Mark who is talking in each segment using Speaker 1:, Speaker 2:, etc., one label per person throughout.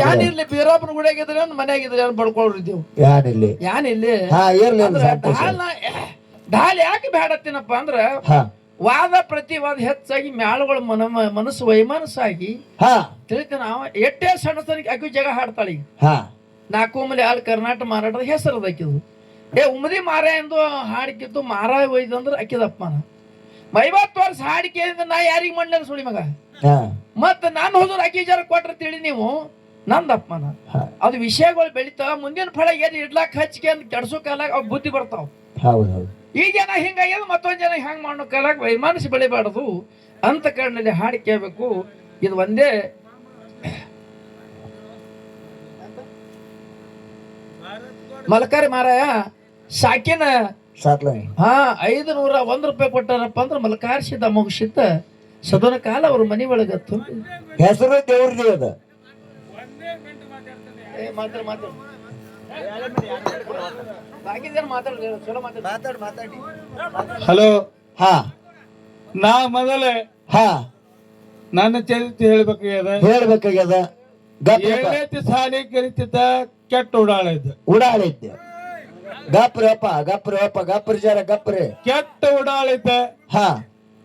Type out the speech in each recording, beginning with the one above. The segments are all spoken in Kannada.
Speaker 1: ಯಾನಿರ್ಲಿ ಬೀರಪ್ಪನ ಗುಡಿಯಾಗಿದ್ರೆ ಒಂದು ಮನೆಯಾಗಿದ್ರೆ ಏನು ಬಡ್ಕೊಳ್ಳಿದ್ದೀವಿ
Speaker 2: ಯಾನಿಲ್ಲಿ
Speaker 1: ಯಾನಿಲ್ಲಿ
Speaker 2: ಹಾ ಇರ್ಲಿ
Speaker 1: ಅಂದ್ರ ಢಾಲ್ನ ಢಾಲ್ ಯಾಕೆ ಬೇಡತ್ತೀನಪ್ಪ ಅಂದ್ರ ವಾದ ಪ್ರತಿವಾದ ಹೆಚ್ಚಾಗಿ ಮ್ಯಾಳುಗಳ ಮನ ಮನಸ್ಸು ವೈಮನಸ್ಸಾಗಿ
Speaker 2: ಹಾ.
Speaker 1: ನಾವು ಎಷ್ಟೇ ಸಣ್ಣ ಸಣ್ಣ ಅಕ್ಕಿ ಜಗ ಹಾಡ್ತಾಳೆ. ಈಗ
Speaker 2: ಹಾ.
Speaker 1: ನಾಲ್ಕು ಮಲೆ ಹಾಲು ಕರ್ನಾಟಕ ಮಾರಾಟದ ಹೆಸರು ಅದಕ್ಕಿದು ಏ ಉಮದಿ ಮಾರ ಎಂದು ಹಾಡಿಕಿತ್ತು ಮಾರ ಒಯ್ದು ಅಂದ್ರೆ ಅಕ್ಕಿದಪ್ಪನ ಐವತ್ತು ವರ್ಷ ಹಾಡಿಕೆ ನಾ ಯಾರಿಗೆ ಮಾಡ್ಲೇನ ಸುಳಿ ಮಗ? ಮತ್ತ ನಾನು ಹೋದ್ರು ಅಕ್ಕಿ ಜರ ಕೊಟ್ರ ತಿಳಿ ನೀವು. ನಂದಪ್ಪನ.
Speaker 2: ಹಾ.
Speaker 1: ಅದು ವಿಷಯಗಳು ಬೆಳಿತಾವ ಮುಂದಿನ ಫಳ ಏನ್ ಇಡ್ಲಾಕ್ ಹಚ್ಕೆ ಅಂತ ಕೆಡ್ಸೋ ಕಾಲಾಗ ಅವ್ ಬುದ್ಧಿ ಬರ್ತಾವ.
Speaker 2: ಹೌದು ಹೌದು
Speaker 1: ಈ ಜನ ಹಿಂಗಾಗ್ಯದ ಮತ್ತೊಂದ್ ಜನ ಹೆಂಗ್ ಮಾಡೋ ಕಾಲಾಗ ವೈಮಾನಿಸಿ ಬೆಳಿಬಾರದು ಅಂತ ಕಣ್ಣಲ್ಲಿ ಹಾಡಿ ಕೇಳಬೇಕು. ಇದು ಒಂದೇ. ಮಲಕಾರಿ ಮಾರಾಯ ಸಾಕಿನ
Speaker 2: ಸಾಕ್ಲ.
Speaker 1: ಹಾ ಐದು ನೂರ ಒಂದ್ ರೂಪಾಯಿ ಕೊಟ್ಟಾರಪ್ಪ ಅಂದ್ರೆ ಮಲಕಾರಿಸಿದ ಮುಗಿಸಿದ್ದ ಸದನ ಕಾಲ ಅವ್ರ ಮನಿ ಒಳಗ ತುಂಬಿ
Speaker 2: ಹೆಸರು ದೇವ್ರದಿ ಅದ.
Speaker 1: ಏ, ಮಾತಾಡು, ಮಾತಾಡು. ಬಾಕಿದೇನು ಮಾತಾಡು, ಚಲೋ ಮಾತಾಡು.
Speaker 3: ಹಲೋ.
Speaker 2: ಹಾ.
Speaker 3: ನಾ ಮೊದಲೇ
Speaker 2: ಹಾ.
Speaker 3: ನನ್ನ ಚರಿತ್ರೆ ಹೇಳ್ಬೇಕಾಗ್ಯದ?
Speaker 2: ಹೇಳ್ಬೇಕಾಗ್ಯದ?
Speaker 3: ಏಳನೇತಿ ಸಾಲಿ ಕರಿತಿದ್ದ ಕೆಟ್ಟ ಉಡಾಳ ಇದ್ದ.
Speaker 2: ಉಡಾಳಿದ್ದೆ ಗಪ್ರಪ್ಪ ಗಪ್ರಪ್ಪ ಗಪ್ರ ಜರ ಗಪ್ರಿ
Speaker 3: ಕೆಟ್ಟ ಉಡಾಳ ಇದ್ದ.
Speaker 2: ಹಾ.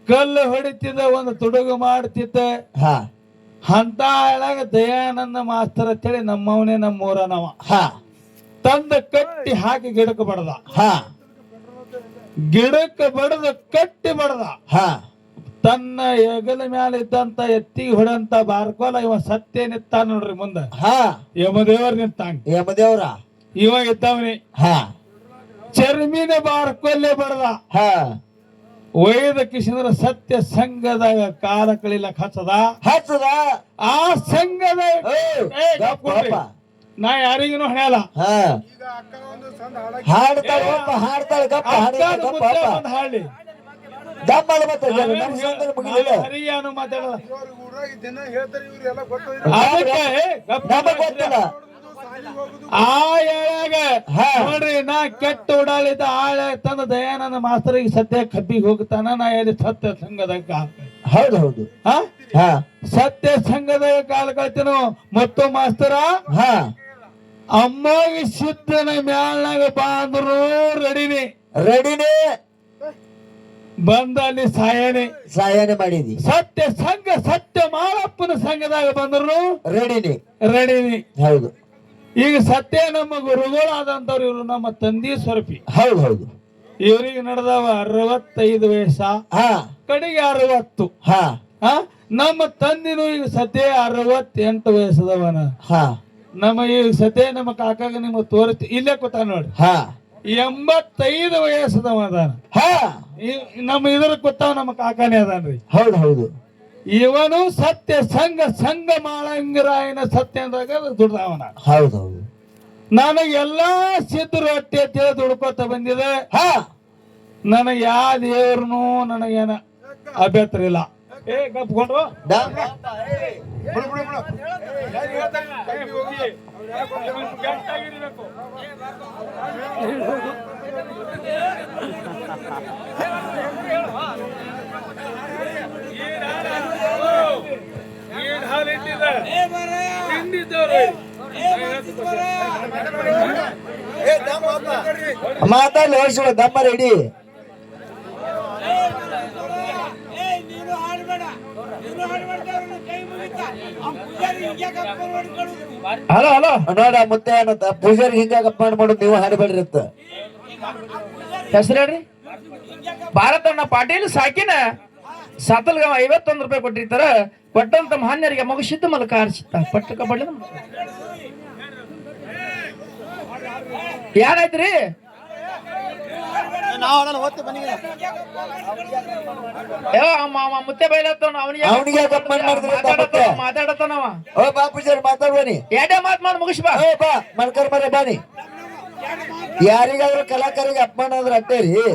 Speaker 3: ಕಲ್ಲು ಹೊಡಿತಿದ್ದ ಒಂದು ತುಡುಗು ಮಾಡ್ತಿದ್ದ.
Speaker 2: ಹಾ.
Speaker 3: ಅಂತ ಹೇಳಾಗ ದಯಾನಂದ ಮಾಸ್ತರ್ ಅಂತೇಳಿ ನಮ್ಮವನೇ ನಮ್ಮೂರ ನಾವ
Speaker 2: ಹಾ.
Speaker 3: ತಂದ ಕಟ್ಟಿ ಹಾಕಿ ಗಿಡಕ್ಕೆ ಬಡದ.
Speaker 2: ಹಾ.
Speaker 3: ಗಿಡಕ್ಕೆ ಬಡದ ಕಟ್ಟಿ ಬಡದ.
Speaker 2: ಹಾ.
Speaker 3: ತನ್ನ ಹೆಗಲ ಮ್ಯಾಲ ಇದ್ದಂತ ಎತ್ತಿ ಹೊಡಂತ ಬಾರ್ಕೋಲ ಇವ ಸತ್ಯ ನಿಂತ ನೋಡ್ರಿ ಮುಂದ.
Speaker 2: ಹಾ.
Speaker 3: ಯಮದೇವ್ರ ನಿಂತಾಂಗ
Speaker 2: ಯಮದೇವ್ರ
Speaker 3: ಇವ ಇದ್ದವನಿ.
Speaker 2: ಹಾ.
Speaker 3: ಚರ್ಮಿನ ಬಾರ್ಕೋಲೆ ಬಡದ.
Speaker 2: ಹಾ.
Speaker 3: ಒಯ್ದ ಕಿಶಂದ್ರ ಸತ್ಯ ಸಂಘದ ಕಾಲ ಕಳಿಲಕ್ ಹಚ್ಚದ?
Speaker 2: ಹಚ್ಚದ.
Speaker 3: ಆ ಸಂಘದ. ನಾ ಯಾರಿಗೂ ಹೇಳ
Speaker 2: ಹಾ. ಹಾಡ್ತಾಳಪ್ಪ ಹಾಡ್ತಾಳ ಗಪ್ಪ
Speaker 3: ಮಾತಾಡಲ್ಲ. ಅದಕ್ಕೆ ಏ, ಗಪ್
Speaker 2: ನಮಗ್ ಗೊತ್ತಿಲ್ಲ
Speaker 3: ಆ ಎಳ್ಯಾಗ
Speaker 2: ಹಾ.
Speaker 3: ನೋಡ್ರಿ ನಾ ಕೆಟ್ಟ ಓಡಾಳಿದ ಆಳ ತಂದ ದಯಾನಂದ ಮಾಸ್ತರಿಗೆ ಸದ್ಯ ಕಬ್ಬಿಗೆ ಹೋಗ್ತಾನ ನಾ ಎಲ್ಲಿ ಸತ್ಯ ಸಂಘದ ಕಾಲ
Speaker 2: ಹೌದು ಹೌದು.
Speaker 3: ಸತ್ಯ ಸಂಘದಾಗ ಕಾಲ ಕಳ್ತೀನೋ ಮತ್ತು ಮಾಸ್ತರ
Speaker 2: ಹಾ.
Speaker 3: ಅಮ್ಮಗೆ ಸಿದ್ಧನ ಮ್ಯಾಲ್ನಾಗ ಬಾಂದ್ರು ರೆಡಿನಿ.
Speaker 2: ರೆಡಿನೇ.
Speaker 3: ಬಂದ ಅಲ್ಲಿ ಸಾಯಣೆ.
Speaker 2: ಸಾಯಣೆ ಮಾಡಿದಿ.
Speaker 3: ಸತ್ಯ ಸಂಘ ಸತ್ಯ ಮಾಳಪ್ಪನ ಸಂಘದಾಗ ಬಂದ್ರು
Speaker 2: ರೆಡಿನಿ.
Speaker 3: ರೆಡಿನಿ.
Speaker 2: ಹೌದು.
Speaker 3: ಈಗ ಸತ್ಯ ನಮ್ಮ ಗುರುಗಳಾದಂತವ್ರು ಇವರು ನಮ್ಮ ತಂದಿ ಸ್ವರೂಪಿ.
Speaker 2: ಹೌದು ಹೌದು.
Speaker 3: ಇವರಿಗೆ ನಡೆದವ ಅರವತ್ತೈದು ವಯಸ್ಸ
Speaker 2: ಹಾ.
Speaker 3: ಕಡೆಗೆ ಅರವತ್ತು.
Speaker 2: ಹಾ.
Speaker 3: ನಮ್ಮ ತಂದಿನೂ ಈಗ ಸದ್ಯ ಅರವತ್ತೆಂಟು ವಯಸ್ಸದವನ.
Speaker 2: ಹಾ.
Speaker 3: ನಮ್ಮ ಈಗ ಸತ್ಯ ನಮ್ಮ ಕಾಕಾಗ ನಿಮ್ಗೆ ತೋರಿಸ್ತಿ ಇಲ್ಲೇ ಕೂತ ನೋಡಿ.
Speaker 2: ಹಾ.
Speaker 3: ಎಂಬತ್ತೈದು ವಯಸ್ಸದವ ಅದಾನ.
Speaker 2: ಹಾ.
Speaker 3: ನಮ್ಮ ಇದ್ರ ಕೂತಾವ ನಮ್ಮ ಕಾಕಾನೇ ಅದಾನ್ರಿ.
Speaker 2: ಹೌದು ಹೌದು.
Speaker 3: ಇವನು ಸತ್ಯ ಸಂಘ ಸಂಘ ಮಾಳಂಗರಾಯನ ಸತ್ಯ ಅಂದಾಗ ದುಡ್ದವನ
Speaker 2: ಹೌದು ಹೌದು.
Speaker 3: ನನಗೆ ಎಲ್ಲಾ ಸಿದ್ಧರು ಅಟ್ಟಿ ಅಂತೇಳಿ ದುಡ್ಕೋತ ಬಂದಿದೆ.
Speaker 2: ಹಾ
Speaker 3: ನನಗೆ ಯಾವ ದೇವ್ರನು ನನಗೇನ ಅಭ್ಯಂತರ ಇಲ್ಲ. ಏ
Speaker 2: ಮಾತಾಡ್ಲಿ ವರ್ಷ ದಮ್ಮ ರೆಡಿ
Speaker 1: ಹಲೋ ಹಲೋ.
Speaker 2: ನೋಡ, ಮುತ್ತೆ ಅನ್ನತ್ತ ಪೂಜಾರಿ ಹಿಂಗಾಗಪ್ಪ ಮಾಡೋದು ನೀವು ಹಾಡಬೇಡ್ರಿ ಅಂತ.
Speaker 1: ಹೆಸರು ಹೇಳ್ರಿ? ಭಾರತಣ್ಣ ಪಾಟೀಲ್, ಸಾಕಿನ. ಸತಲ್ಗ ಐವತ್ತೊಂದು ರೂಪಾಯಿ ಕೊಟ್ಟಿರ್ತಾರ. ಕೊಟ್ಟಂತ ಮಾನ್ಯರಿಗೆ ಮಗುಸಿದ್ದು ಮಲ್ಕ ಆರಿಸಿತ್ತ ಪಟ್ಟಕ ಪಡ್ಲಿ ಯಾರಾಯ್ತ್ರಿ? ಏ, ಅಮ್ಮ, ಅಮ್ಮ ಮುತ್ತೆ ಬೈಲತ್ತವನ ಅವನಿಗೆ
Speaker 2: ಅವ್ನಿಗೆ ಅಪಮಾನ ಮಾಡಿದ್ರಿ
Speaker 1: ಮಾತಾಡತ್ತನವ
Speaker 2: ಓ ಬಾ ಪೂಜಾರಿ ಮಾತಾಡ್ಬನಿ
Speaker 1: ಎರಡೇ ಮಾತ್ ಮಾಡಿ ಮುಗಿಸ್ ಬಾ.
Speaker 2: ಓ ಬಾ ಮಲ್ಕರ್ ಮರೆ ಬಾನಿ ಯಾರಿಗಾದ್ರೂ ಕಲಾಕಾರಿಗೆ ಅಪಮಾನ ಆದ್ರೆ ಅಂತೇರಿ ರೀ